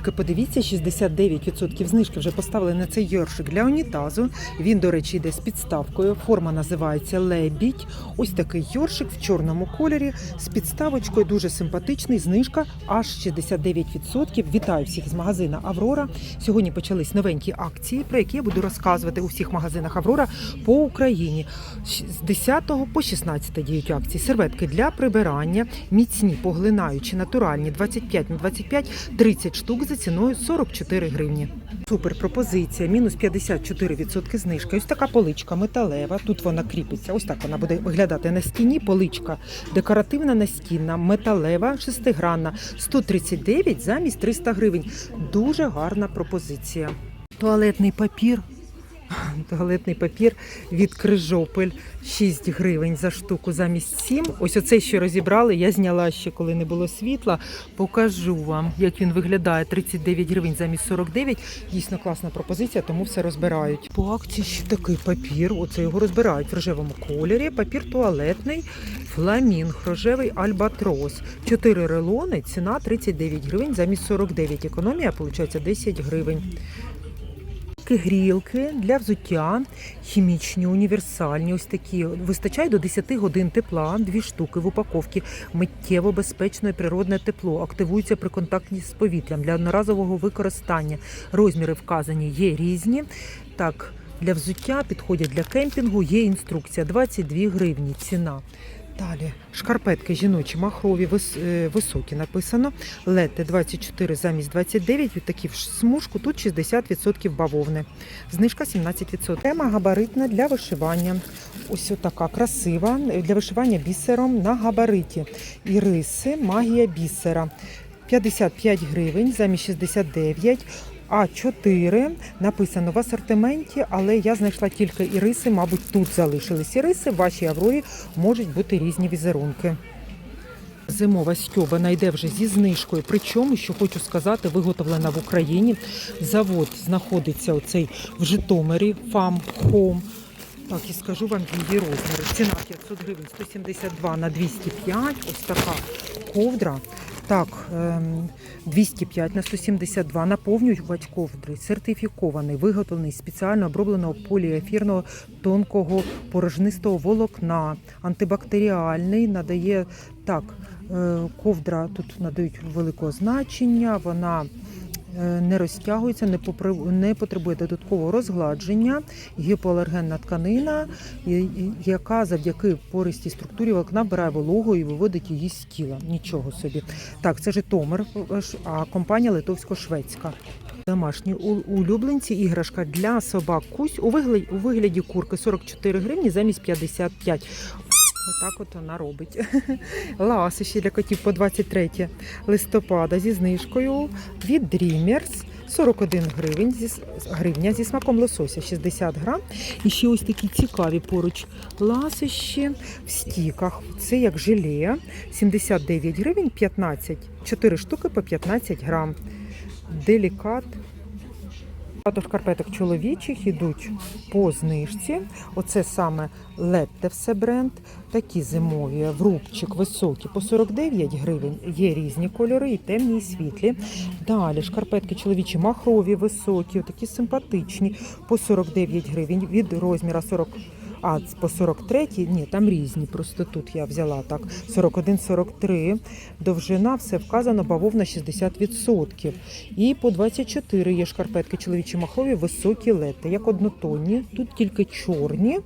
тільки подивіться, 69% знижки вже поставили на цей йоршик для унітазу. Він, до речі, йде з підставкою. Форма називається лебідь. Ось такий йоршик в чорному кольорі з підставочкою. Дуже симпатичний. Знижка аж 69%. Вітаю всіх з магазина Аврора. Сьогодні почались новенькі акції, про які я буду розказувати у всіх магазинах Аврора по Україні. З 10 по 16 діють акції. Серветки для прибирання, міцні, поглинаючі, натуральні 25 на 25, 30 штук за ціною 44 гривні. Супер пропозиція, мінус 54% знижка. Ось така поличка металева. Тут вона кріпиться. Ось так вона буде виглядати на стіні. Поличка декоративна настінна, металева, шестигранна, 139 замість 300 гривень. Дуже гарна пропозиція. Туалетний папір. Туалетний папір від Крижопель 6 гривень за штуку замість 7. Ось оце, що розібрали, я зняла ще, коли не було світла. Покажу вам, як він виглядає. 39 гривень замість 49. Дійсно класна пропозиція, тому все розбирають. По акції ще такий папір. Оце його розбирають в рожевому кольорі. Папір туалетний, фламінг, рожевий альбатрос. 4 рулони, ціна 39 гривень замість 49. Економія, виходить, 10 гривень. Грілки для взуття, хімічні, універсальні, ось такі. Вистачає до 10 годин тепла, дві штуки в упаковці. Миттєво безпечне природне тепло. Активується при контакті з повітрям для одноразового використання. Розміри вказані є різні. Так, для взуття підходять для кемпінгу. Є інструкція 22 гривні. Ціна. Далі шкарпетки жіночі, махрові, е, високі написано. Лети 24 замість 29, від такі в смужку, тут 60% бавовни. Знижка 17%. Тема габаритна для вишивання. Ось така красива для вишивання бісером на габариті. Іриси, магія бісера. 55 гривень замість 69. А4 написано в асортименті, але я знайшла тільки іриси, мабуть, тут залишились іриси. В вашій аврорі можуть бути різні візерунки. Зимова стьоба йде вже зі знижкою. Причому, що хочу сказати, виготовлена в Україні. Завод знаходиться оцей в Житомирі, фам Хом. Так, і скажу вам її розміри. Ціна 500 гривень, 172 на 205. Ось така ковдра. Так, ем, 205 на 172. Наповнювач ковдри сертифікований, виготовлений спеціально обробленого поліефірного тонкого порожнистого волокна, антибактеріальний, надає так. е, Ковдра тут надають великого значення, вона не розтягується, не попри- не потребує додаткового розгладження, гіпоалергенна тканина, яка завдяки пористій структурі волокна вбирає вологу і виводить її з тіла. Нічого собі. Так, це Житомир, е, а компанія литовсько-шведська. Домашні улюбленці, іграшка для собак кусь у вигляді курки 44 гривні замість 55. Отак от вона робить. Ласощі для котів по 23 листопада зі знижкою від Dreamers 41 гривень зі, гривня зі смаком лосося 60 грам. І ще ось такі цікаві поруч ласощі в стіках. Це як желе 79 гривень 15, 4 штуки по 15 грам. Делікат. Багато шкарпеток чоловічих ідуть по знижці. Оце саме Летте все бренд. Такі зимові, в рубчик високі по 49 гривень. Є різні кольори, і темні, і світлі. Далі шкарпетки чоловічі махрові, високі, такі симпатичні по 49 гривень від розміра 40. А по 43, ні, там різні. Просто тут я взяла так. 41-43. Довжина все вказано, бавовна 60%. І по 24 є шкарпетки чоловічі махові, високі лети, як однотонні. Тут тільки чорні.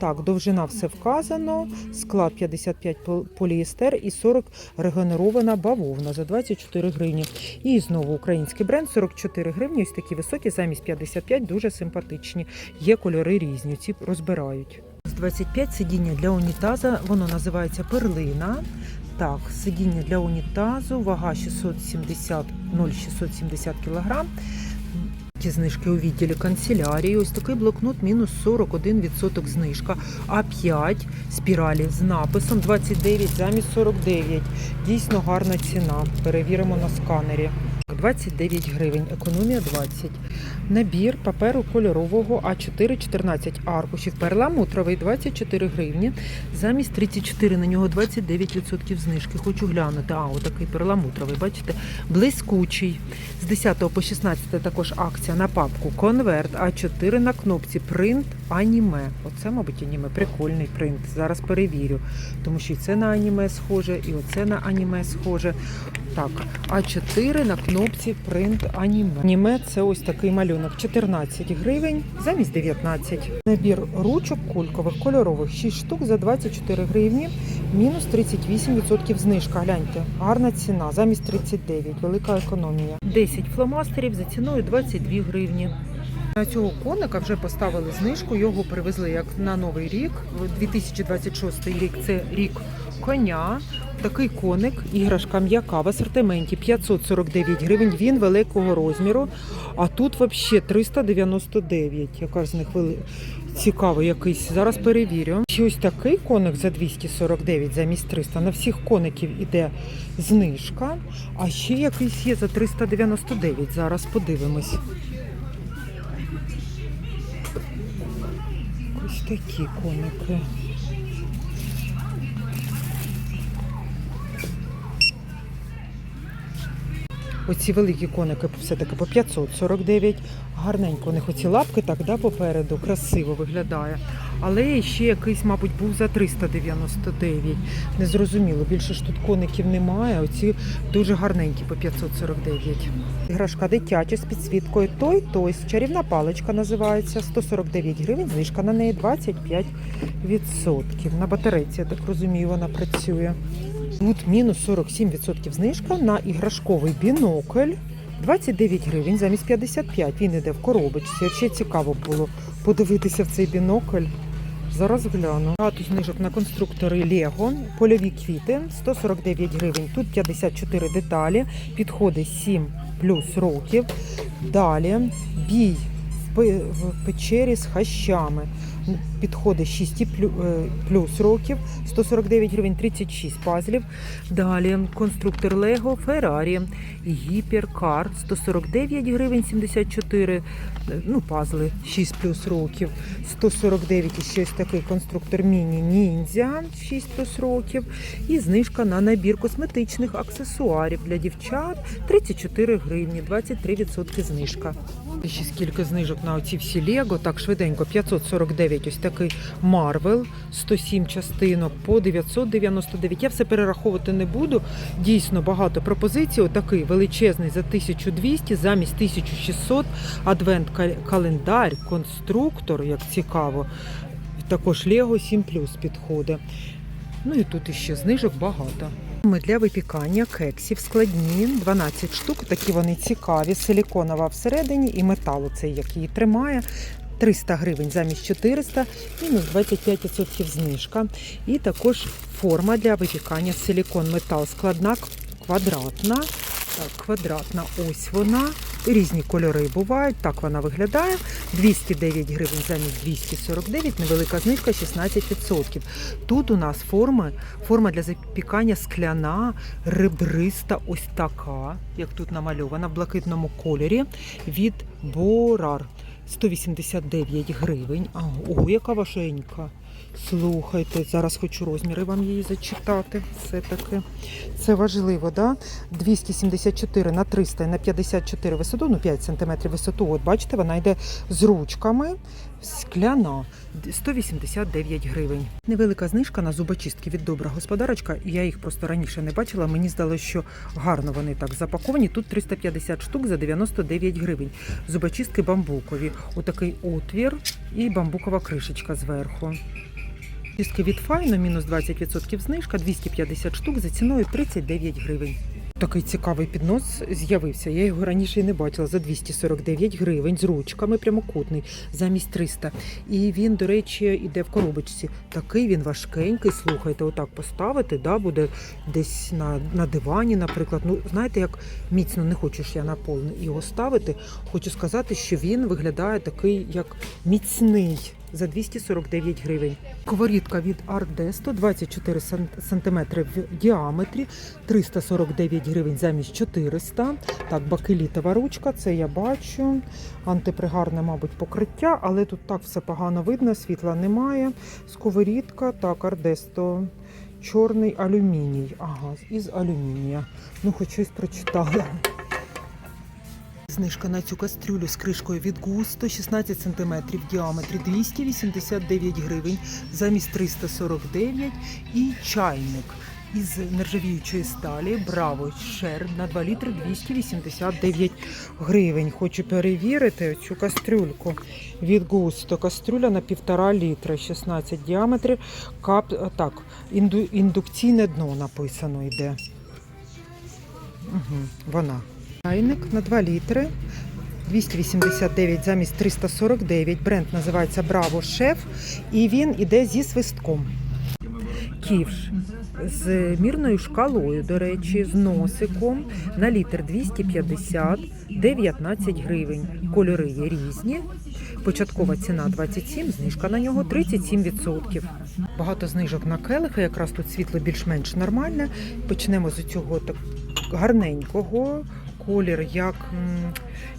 Так, довжина все вказано, склад 55 пол- поліестер і 40 регенерована бавовна за 24 гривні. І знову український бренд 44 гривні. Ось такі високі, замість 55, дуже симпатичні. Є кольори різні, ці розбирають. З 25 сидіння для унітаза, воно називається перлина. Так, сидіння для унітазу, вага 670, 0,670 кг. Ті знижки у відділі канцелярії. Ось такий блокнот мінус 41% знижка. А5 спіралі з написом 29 замість 49. Дійсно гарна ціна. Перевіримо на сканері. 29 гривень, економія 20. Набір паперу кольорового А4 14 аркушів. Перламутровий 24 гривні. Замість 34 на нього 29% знижки. Хочу глянути. А, отакий перламутровий, бачите? Блискучий. З 10 по 16 також акція на папку Конверт А4 на кнопці Принт аніме. Оце, мабуть, аніме. Прикольний принт. Зараз перевірю. Тому що і це на аніме схоже, і оце на аніме схоже. Так, А4 на кнопці принт аніме. Аніме це ось такий малюнок. 14 гривень замість 19. Набір ручок кулькових, кольорових 6 штук за 24 гривні, мінус 38% знижка. Гляньте, гарна ціна, замість 39, велика економія. 10 фломастерів за ціною 22 гривні. На цього коника вже поставили знижку, його привезли як на новий рік. 2026 рік це рік коня. Такий коник, іграшка м'яка в асортименті 549 гривень. Він великого розміру. А тут взагалі 399. Яка з них вели... цікавий якийсь. Зараз перевірю. Ще ось такий коник за 249 замість 300. На всіх коників іде знижка. А ще якийсь є за 399. Зараз подивимось. Такі коники. Оці великі коники все-таки по 549. Гарненько у них оці лапки так да, попереду, красиво виглядає. Але ще якийсь, мабуть, був за 399. Незрозуміло, більше ж тут коників немає. Оці дуже гарненькі по 549. Іграшка дитяча з підсвіткою. Той той чарівна паличка називається 149 гривень. Знижка на неї 25%. На батарейці, я так розумію, вона працює. Тут мінус 47% знижка на іграшковий бінокль. 29 гривень замість 55. Він іде в коробочці. Ще цікаво було подивитися в цей бінокль. Зараз гляну. Багато знижок на конструктори Лего. Польові квіти 149 гривень. Тут 54 деталі. Підходи 7 плюс років. Далі бій в печері з хащами. Підходи 6 е, плюс років, 149 гривень 36 пазлів. Далі конструктор Лего Феррарі, Гіперкар 149 гривень 74, е, ну пазли 6 плюс років, 149 і ще ось такий конструктор Міні Ніндзя 6 плюс років. І знижка на набір косметичних аксесуарів для дівчат 34 гривні, 23% знижка. Ще скільки знижок на оці всі Лего, так швиденько 549 ось такий Марвел, 107 частинок по 999. Я все перераховувати не буду. Дійсно багато пропозицій. Отакий величезний за 1200, замість 1600 адвент календар, конструктор, як цікаво. Також Лего 7 підходить. Ну і тут іще знижок багато. Ми для випікання кексів складні, 12 штук. Такі вони цікаві, силіконова всередині і метал цей, як її тримає. 300 гривень замість 400, мінус 25% знижка. І також форма для випікання силікон метал складна, квадратна. Так, квадратна, ось вона. Різні кольори бувають. Так вона виглядає. 209 гривень замість 249, невелика знижка 16%. Тут у нас форми, форма для запікання скляна, ребриста, ось така, як тут намальована, в блакитному кольорі від Борар. 189 гривень. Ого, яка важенька. Слухайте, зараз хочу розміри вам її зачитати. Все-таки це важливо, да? 274 на 300 на 54 висоту, ну 5 см висоту. От бачите, вона йде з ручками. Скляна 189 гривень. Невелика знижка на зубочистки від добра господарочка. Я їх просто раніше не бачила. Мені здалося, що гарно вони так запаковані. Тут 350 штук за 99 гривень. Зубочистки бамбукові. Отакий отвір і бамбукова кришечка зверху. Чистки від Файно, мінус 20% знижка, 250 штук за ціною 39 гривень. Такий цікавий піднос з'явився. Я його раніше і не бачила за 249 гривень з ручками, прямокутний, замість 300. І він, до речі, іде в коробочці. Такий він важкенький. Слухайте, отак поставити, да, буде десь на, на дивані, наприклад. Ну, знаєте, як міцно не хочу я на його ставити. Хочу сказати, що він виглядає такий, як міцний. За 249 гривень. Сковорідка від Art 124 см в діаметрі, 349 гривень замість 400. Так, бакелітова ручка, це я бачу. Антипригарне, мабуть, покриття, але тут так все погано видно, світла немає. Сковорідка, так, Ардесто. Чорний алюміній. Ага, із алюмінія. Ну, хоч щось прочитала. Знижка на цю кастрюлю з кришкою від ГУС 116 см в діаметрі 289 гривень замість 349 і чайник із нержавіючої сталі Браво Шер на 2 літри 289 гривень. Хочу перевірити цю кастрюльку від ГУС. То кастрюля на 1,5 літра, 16 діаметрів. Кап, так, інду, індукційне дно написано йде. Угу, вона. Чайник на 2 літри. 289 замість 349. Бренд називається Браво Шеф. І він іде зі свистком. Ківш з мірною шкалою, до речі, з носиком на літр 250, 19 гривень. Кольори є різні. Початкова ціна 27, знижка на нього 37%. Багато знижок на келихи, якраз тут світло більш-менш нормальне. Почнемо з цього так гарненького. Колір як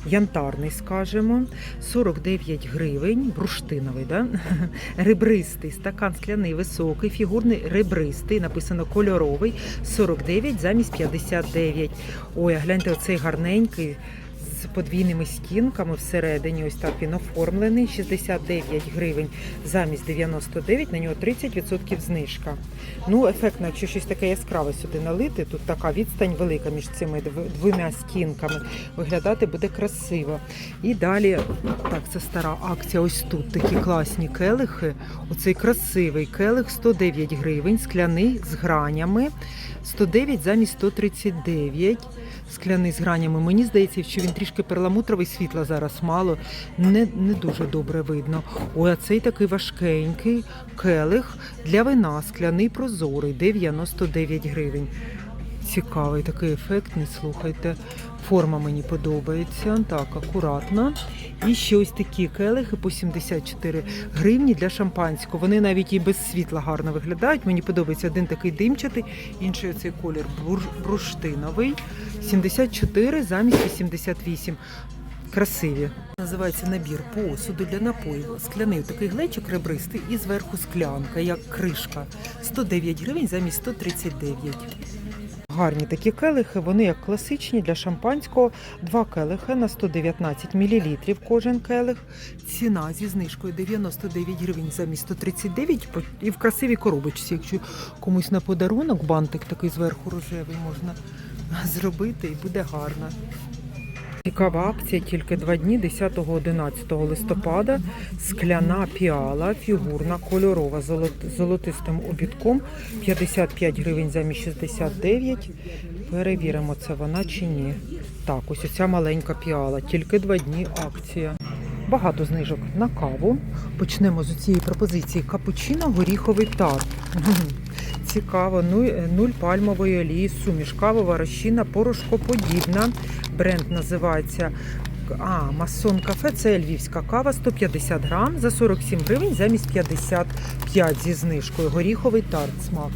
янтарний, скажімо, 49 гривень, бурштиновий, да? ребристий, стакан скляний, високий, фігурний ребристий, написано кольоровий, 49 замість 59. Ой, а гляньте, оцей гарненький з подвійними стінками всередині. Ось так він оформлений. 69 гривень замість 99, на нього 30% знижка. Ну, ефектно, якщо щось таке яскраве сюди налити, тут така відстань велика між цими двома стінками. Виглядати буде красиво. І далі, так, це стара акція. Ось тут такі класні келихи. Оцей красивий келих 109 гривень, скляний з гранями. 109 замість 139. Скляний з гранями. Мені здається, що він трішки перламутровий, світла зараз мало. Не, не дуже добре видно. Ой, а цей такий важкенький келих для вина, скляний прозорий, 99 гривень. Цікавий такий ефектний, слухайте. Форма мені подобається. Так, акуратно. І ще ось такі келихи по 74 гривні для шампанського. Вони навіть і без світла гарно виглядають. Мені подобається один такий димчатий, інший оцей колір бур- бурштиновий. 74 замість 88. Красиві. Називається набір посуду для напоїв. Скляний такий глечик ребристий і зверху склянка, як кришка. 109 гривень замість 139. Гарні такі келихи, вони як класичні для шампанського. Два келихи на 119 мл кожен келих. Ціна зі знижкою 99 гривень замість 139 по- і в красивій коробочці. Якщо комусь на подарунок бантик такий зверху рожевий можна зробити і буде гарно. Цікава акція тільки два дні 10-11 листопада. Скляна піала, фігурна, кольорова, золот- золотистим обідком 55 гривень замість 69. Перевіримо, це вона чи ні. Так, ось оця маленька піала, тільки два дні акція. Багато знижок на каву. Почнемо з цієї пропозиції капучино горіховий тарт. Цікаво, нуль, нуль пальмової олії, суміш, кавова розчина, порошкоподібна. Бренд називається а, Масон кафе. Це львівська кава, 150 грам за 47 гривень замість 55 зі знижкою. Горіховий тарт смак.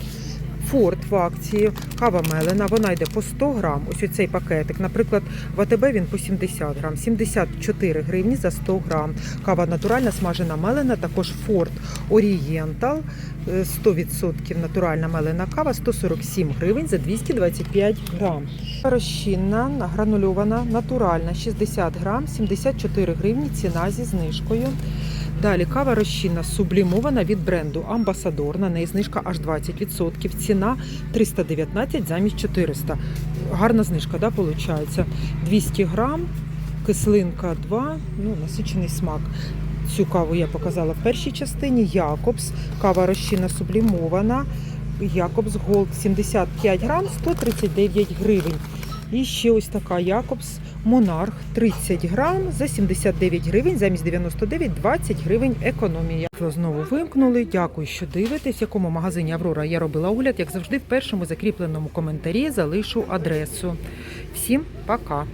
Форт в акції, кава мелена, вона йде по 100 грам. Ось оцей пакетик. Наприклад, в АТБ він по 70 грам, 74 гривні за 100 грам. Кава натуральна, смажена мелена, також Форт Орієнтал, е, 100% натуральна мелена кава, 147 гривень за 225 грам. Розчинна, гранульована, натуральна, 60 грам, 74 гривні, ціна зі знижкою. Далі кава розчинна сублімована від бренду Амбасадор. На неї знижка аж 20%. Ціна 319 замість 400. Гарна знижка, да, виходить? 200 грам, кислинка 2, ну, насичений смак. Цю каву я показала в першій частині. Якобс, кава розчинна сублімована. Якобс Голд 75 грам, 139 гривень. І ще ось така Якобс Монарх 30 грам за 79 гривень, замість 99 20 гривень економія. Знову вимкнули. Дякую, що дивитесь. В якому магазині Аврора я робила огляд. Як завжди, в першому закріпленому коментарі залишу адресу. Всім пока!